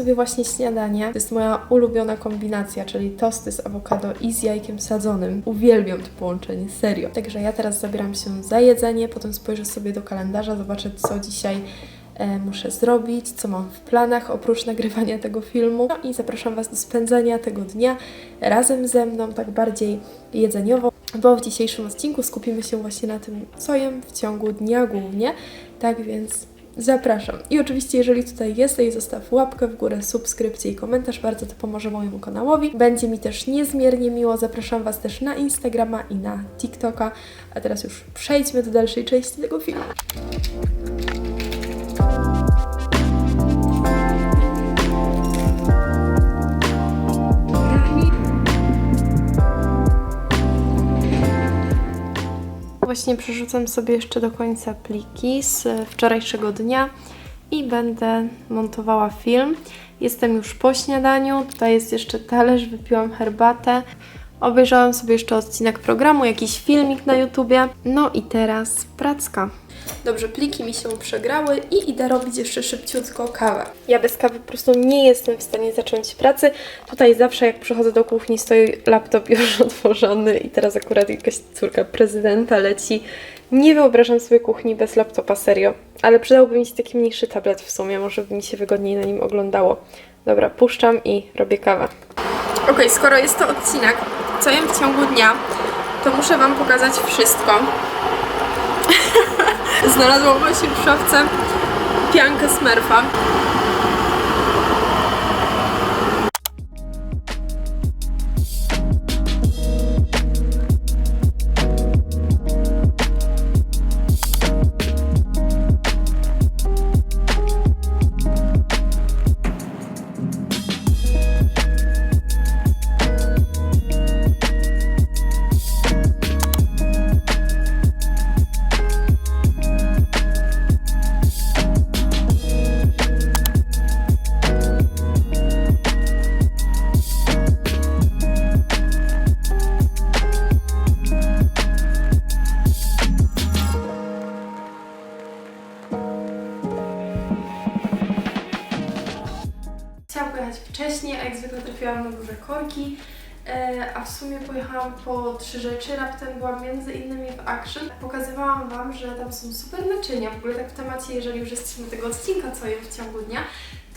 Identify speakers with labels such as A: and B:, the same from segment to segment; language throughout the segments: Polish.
A: Sobie właśnie śniadanie. To jest moja ulubiona kombinacja, czyli tosty z awokado i z jajkiem sadzonym. Uwielbiam to połączenie, serio. Także ja teraz zabieram się za jedzenie, potem spojrzę sobie do kalendarza, zobaczę co dzisiaj e, muszę zrobić, co mam w planach oprócz nagrywania tego filmu. No i zapraszam Was do spędzania tego dnia razem ze mną, tak bardziej jedzeniowo, bo w dzisiejszym odcinku skupimy się właśnie na tym, co jem w ciągu dnia głównie. Tak więc zapraszam. I oczywiście, jeżeli tutaj jesteś, zostaw łapkę w górę, subskrypcję i komentarz, bardzo to pomoże mojemu kanałowi. Będzie mi też niezmiernie miło. Zapraszam Was też na Instagrama i na TikToka. A teraz już przejdźmy do dalszej części tego filmu. Właśnie przerzucam sobie jeszcze do końca pliki z wczorajszego dnia i będę montowała film. Jestem już po śniadaniu, tutaj jest jeszcze talerz, wypiłam herbatę. Obejrzałam sobie jeszcze odcinek programu, jakiś filmik na YouTubie. No i teraz pracka. Dobrze, pliki mi się przegrały i idę robić jeszcze szybciutko kawę. Ja bez kawy po prostu nie jestem w stanie zacząć pracy. Tutaj zawsze jak przychodzę do kuchni stoi laptop już otworzony i teraz akurat jakaś córka prezydenta leci. Nie wyobrażam sobie kuchni bez laptopa, serio. Ale przydałby mi się taki mniejszy tablet w sumie, może by mi się wygodniej na nim oglądało. Dobra, puszczam i robię kawę. Okej, skoro jest to odcinek, co jem w ciągu dnia, to muszę Wam pokazać wszystko. Znalazłam właśnie w szafce piankę Smurfa. Duże korki. E, a w sumie pojechałam po trzy rzeczy. Raptem byłam między innymi w Action. Pokazywałam Wam, że tam są super naczynia. W ogóle tak w temacie, jeżeli już jesteśmy tego odcinka, co jem w ciągu dnia,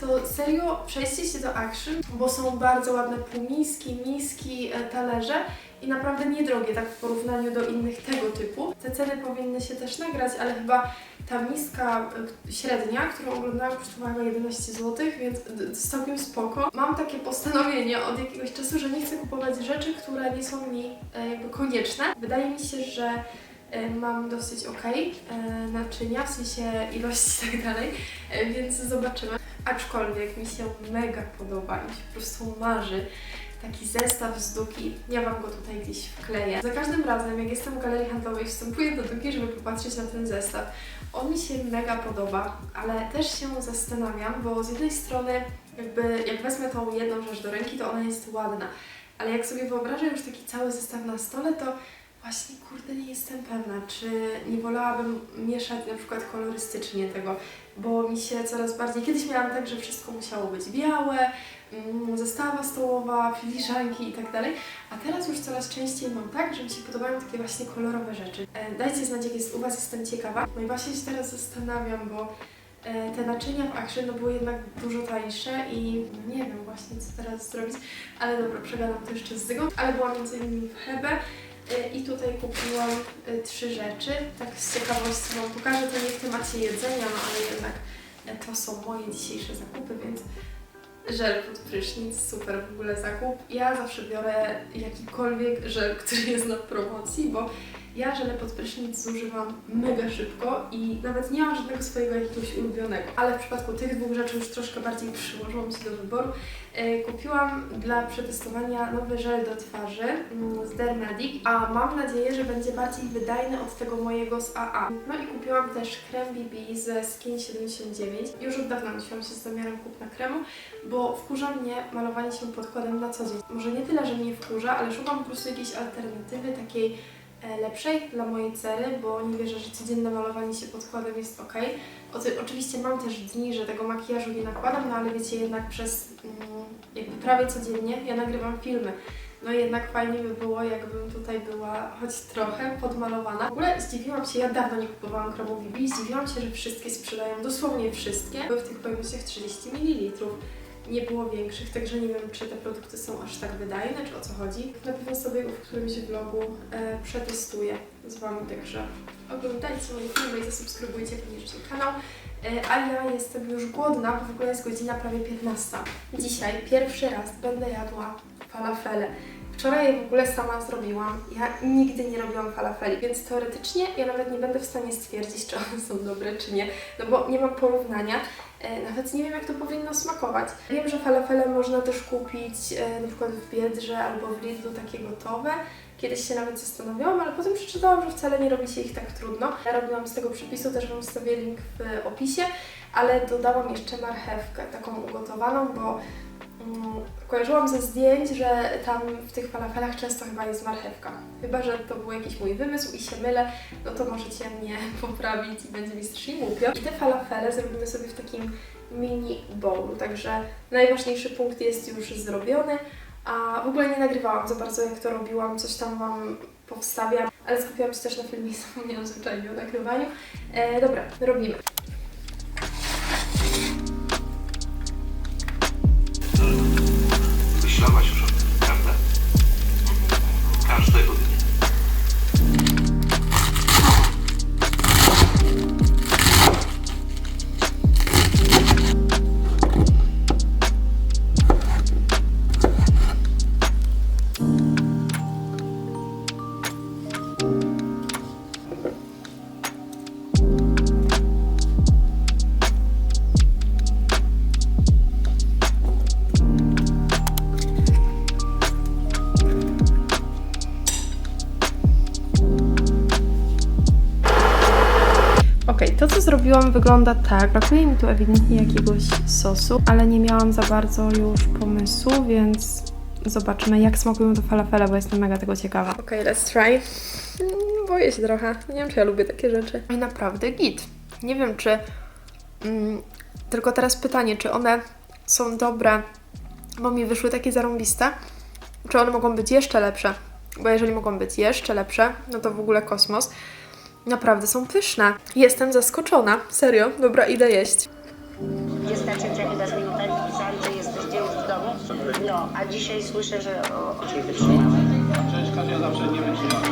A: to serio przejdźcie się do Action, bo są bardzo ładne półmiski, miski, e, talerze i naprawdę niedrogie, tak w porównaniu do innych tego typu. Te ceny powinny się też nagrać, ale chyba ta miska y, średnia, którą oglądałam, kosztowała chyba 11 zł, więc całkiem spoko. Mam takie postanowienie od jakiegoś czasu, że nie chcę kupować rzeczy, które nie są mi e, jakby konieczne. Wydaje mi się, że e, mam dosyć ok naczynia, w sensie ilości i tak dalej, e, więc zobaczymy. Aczkolwiek mi się mega podoba i się po prostu marzy taki zestaw z Duki. Ja Wam go tutaj gdzieś wkleję. Za każdym razem, jak jestem w galerii handlowej, wstępuję do Duki, żeby popatrzeć na ten zestaw. On mi się mega podoba, ale też się zastanawiam, bo z jednej strony jakby jak wezmę tą jedną rzecz do ręki, to ona jest ładna, ale jak sobie wyobrażę już taki cały zestaw na stole, to właśnie kurde nie jestem pewna, czy nie wolałabym mieszać na przykład kolorystycznie tego, bo mi się coraz bardziej, kiedyś miałam tak, że wszystko musiało być białe, zestawa stołowa, filiżanki i tak a teraz już coraz częściej mam tak, że mi się podobają takie właśnie kolorowe rzeczy. E, dajcie znać, jak jest u Was, jestem ciekawa. No i właśnie się teraz zastanawiam, bo e, te naczynia w Action no, były jednak dużo tańsze i nie wiem właśnie, co teraz zrobić, ale dobra, przegadam to jeszcze z Zygą, ale byłam między innymi w Hebe e, i tutaj kupiłam trzy rzeczy. Tak z ciekawości Wam pokażę, to nie w temacie jedzenia, no ale jednak to są moje dzisiejsze zakupy, więc żel pod prysznic, super w ogóle zakup. Ja zawsze biorę jakikolwiek żel, który jest na promocji, bo ja żele pod prysznic zużywam mega szybko i nawet nie mam żadnego swojego jakiegoś ulubionego. Ale w przypadku tych dwóch rzeczy już troszkę bardziej przyłożyłam się do wyboru. E, Kupiłam dla przetestowania nowy żel do twarzy mm, z Dermedic, a mam nadzieję, że będzie bardziej wydajny od tego mojego z AA. No i kupiłam też krem BB ze Skin 79. Już od dawna nosiłam się z zamiarem kupna kremu, bo wkurza mnie malowanie się podkładem na co dzień. Może nie tyle, że mnie wkurza, ale szukam po prostu jakiejś alternatywy, takiej lepszej dla mojej cery, bo nie wierzę, że codzienne malowanie się podkładem jest ok. Oczywiście mam też dni, że tego makijażu nie nakładam, no ale wiecie, jednak przez mm, jakby prawie codziennie ja nagrywam filmy. No jednak fajnie by było, jakbym tutaj była choć trochę podmalowana. W ogóle zdziwiłam się, ja dawno nie kupowałam kremu BB zdziwiłam się, że wszystkie sprzedają, dosłownie wszystkie. Były w tych pojemnościach 30 ml. Nie było większych, także nie wiem, czy te produkty są aż tak wydajne, czy o co chodzi. Na pewno sobie w którymś vlogu e, przetestuję z Wami, także oglądajcie moje filmy i zasubskrybujcie koniecznie kanał. E, A ja jestem już głodna, bo w ogóle jest godzina prawie 15. Dzisiaj pierwszy raz będę jadła falafele. Wczoraj je w ogóle sama zrobiłam. Ja nigdy nie robiłam falafeli, więc teoretycznie ja nawet nie będę w stanie stwierdzić, czy one są dobre, czy nie, no bo nie mam porównania. E, Nawet nie wiem, jak to powinno smakować. Wiem, że falafele można też kupić e, na przykład w Biedrze albo w Lidlu takie gotowe. Kiedyś się nawet zastanawiałam, ale potem przeczytałam, że wcale nie robi się ich tak trudno. Ja robiłam z tego przepisu, też Wam wstawię link w opisie, ale dodałam jeszcze marchewkę taką ugotowaną, bo kojarzyłam ze zdjęć, że tam w tych falafelach często chyba jest marchewka. Chyba, że to był jakiś mój wymysł i się mylę, no to możecie mnie poprawić i będzie mi strasznie głupio. I te falafele zrobimy sobie w takim mini bowlu, także najważniejszy punkt jest już zrobiony, a w ogóle nie nagrywałam za bardzo jak to robiłam, coś tam Wam powstawiam, ale skupiłam się też na filmie i zapomniałam zwyczajnie o nagrywaniu. E, dobra, robimy.
B: esclava
A: Okej, to co zrobiłam wygląda tak. Brakuje mi tu ewidentnie jakiegoś sosu, ale nie miałam za bardzo już pomysłu, więc zobaczymy jak smakują te falafele, bo jestem mega tego ciekawa. Okej, let's try. Mm, Boję się trochę. Nie wiem, czy ja lubię takie rzeczy. I naprawdę git. Nie wiem, czy... Mm, tylko teraz pytanie, czy one są dobre, bo mi wyszły takie zarąbiste, czy one mogą być jeszcze lepsze? Bo jeżeli mogą być jeszcze lepsze, no to w ogóle kosmos. Naprawdę są pyszne. Jestem zaskoczona. Serio, dobra, idę jeść.
C: Jest na ciocia chyba z minutami pisali, że jesteście już w domu. No, a dzisiaj słyszę, że o, o ciebie wytrzymała.
D: Przecież Kasia zawsze nie wytrzyma.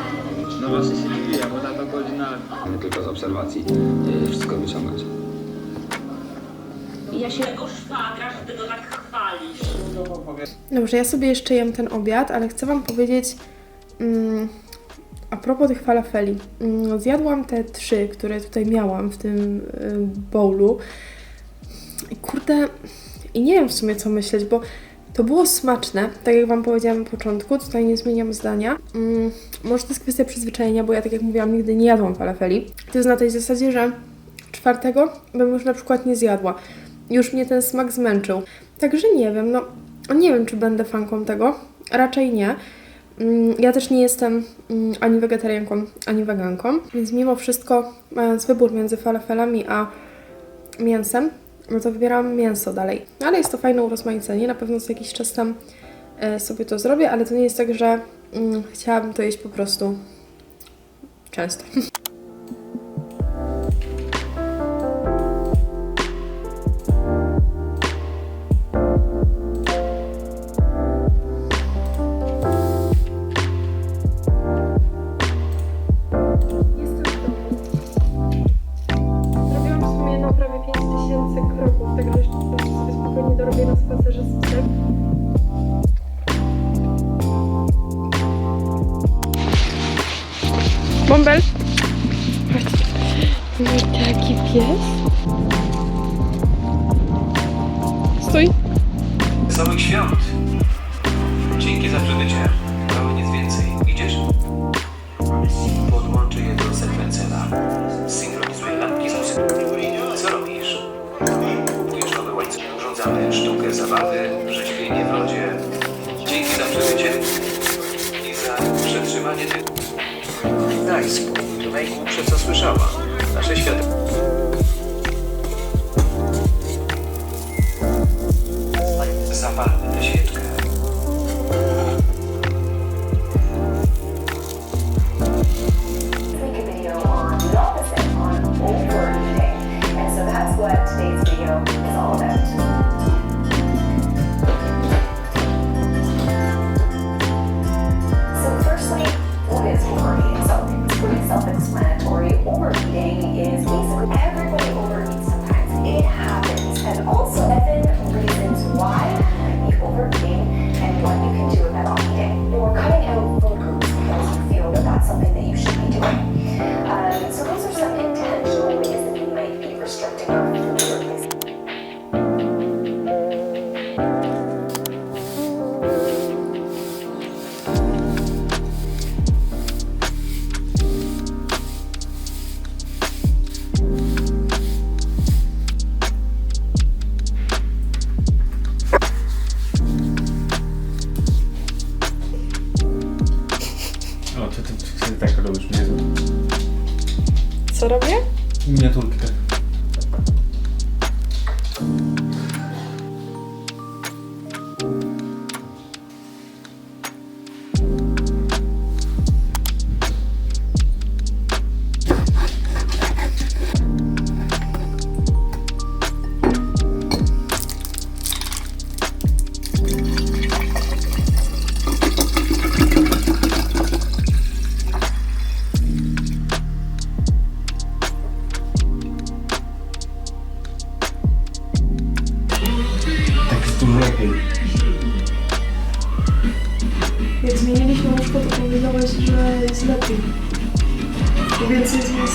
E: No właśnie się dziwię, bo na to godzina... Nie tylko z obserwacji y, wszystko wyciągać.
C: Ja się
F: tego szwagra, że ty go tak chwalisz.
A: Dobrze, ja sobie jeszcze jem ten obiad, ale chcę Wam powiedzieć mm, a propos tych falafeli. Mm, zjadłam te trzy, które tutaj miałam w tym y, bowlu. I kurde, i nie wiem w sumie co myśleć, bo to było smaczne, tak jak Wam powiedziałam na początku, tutaj nie zmieniam zdania. Mm, może to jest kwestia przyzwyczajenia, bo ja tak jak mówiłam, nigdy nie jadłam falafeli. To jest na tej zasadzie, że czwartego bym już na przykład nie zjadła. Już mnie ten smak zmęczył. Także nie wiem, no nie wiem, czy będę fanką tego. Raczej nie. Mm, Ja też nie jestem mm, ani wegetarianką, ani weganką, więc mimo wszystko, mając wybór między falafelami a mięsem, no to wybieram mięso dalej. No ale jest to fajne urozmaicenie, na pewno za jakiś czas tam e, sobie to zrobię, ale to nie jest tak, że mm, chciałabym to jeść po prostu często. Bombel.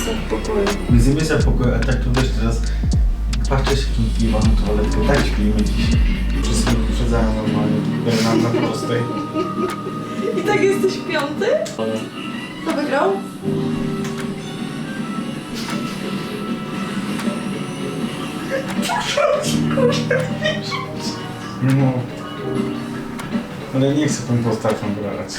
A: sobie
B: w
A: pokoju.
G: Więc nie bierze pokoju, a tak to wiesz teraz patrzę się w tym piwem, to ale tak śpimy dziś. Wszystko wyprzedzają normalnie, tutaj nam na prostej.
A: I tak jesteś piąty? Kto wygrał?
G: No. Ale nie chcę tą postawą grać.